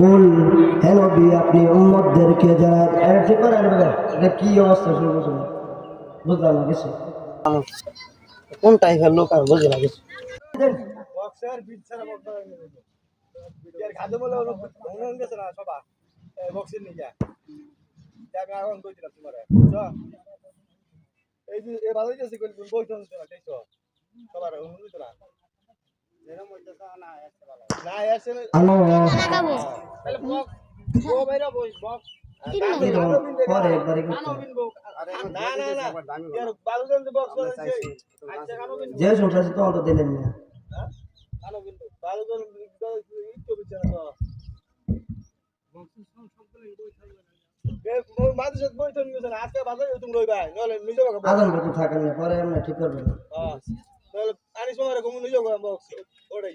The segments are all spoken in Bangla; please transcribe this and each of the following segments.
নবী আপনি উম্মতদেরকে যারা এটা কি অবস্থা শুরু করছেন? বুঝলাম না কিছু। কোন টাইপের লোক আর বুঝলাম কিছু। গেছে না। এই যে এ কইল দেখছ সবার অনুমান না। না এসে না না না না। যে তো দিলেন না ইতো বিচার তো মাঝে বই তো নিয়ে আজকে বাজারে তুমি রইবা নলে নিজে বাবা আদান করতে থাকেন পরে এমনি ঠিক করবেন হ্যাঁ। আনিস মামারে কমু নিজে বাবা বক্স ওড়াই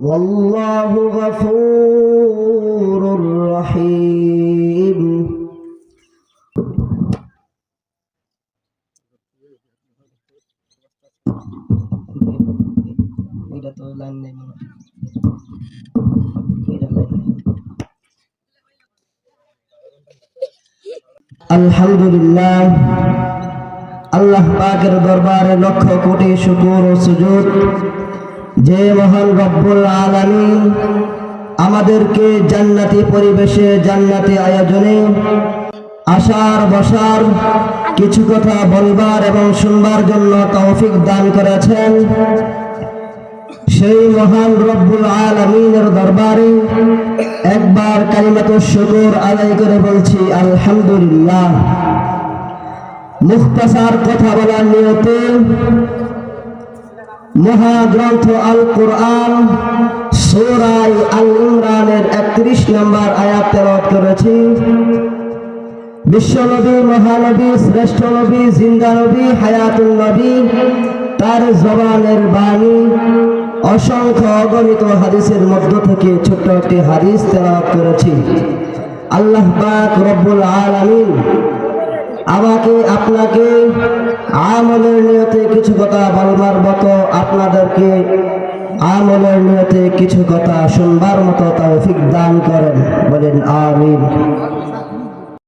والله غفور رحيم এটা তো লাইন নেই মনে হয়। এটা লাইন নেই। আলহামদুলিল্লাহ আল্লাহ পাকের দরবারে লক্ষ কোটি শুকুর ও সুজুদ যে মহান রব্বুল আলামিন আমাদেরকে জান্নাতি পরিবেশে, জান্নাতি আয়োজনে আসার বসার কিছু কথা বলবার এবং শুনবার জন্য তৌফিক দান করেছেন। সেই মহান রব্বুল আলমিনের দরবারে একবার কালিমাত শুকুর আদায় করে বলছি, আলহামদুলিল্লাহ। মুখতাসার কথা বলার নিয়তে মহাগ্রন্থ আল কোরআন সোরাই আল ইমরানের একত্রিশ নম্বর আয়াত তেলাওয়াত করেছি। বিশ্বনবী, মহানবী, শ্রেষ্ঠ নবী, জিন্দা হায়াতুল নবী, তার জবানের বাণী, অসংখ্য অগণিত হাদিসের মধ্য থেকে ছোট্ট একটি হাদিস তেলাওয়াত করেছি। আল্লাহ পাক রব্বুল আলামিন আমাকে, আপনাকে আমলের নিয়তে কিছু কথা বলবার মতো আপনাদেরকে আমলের নিয়তে কিছু কথা শুনবার মতো তৌফিক দান করেন। বলেন, আমিন।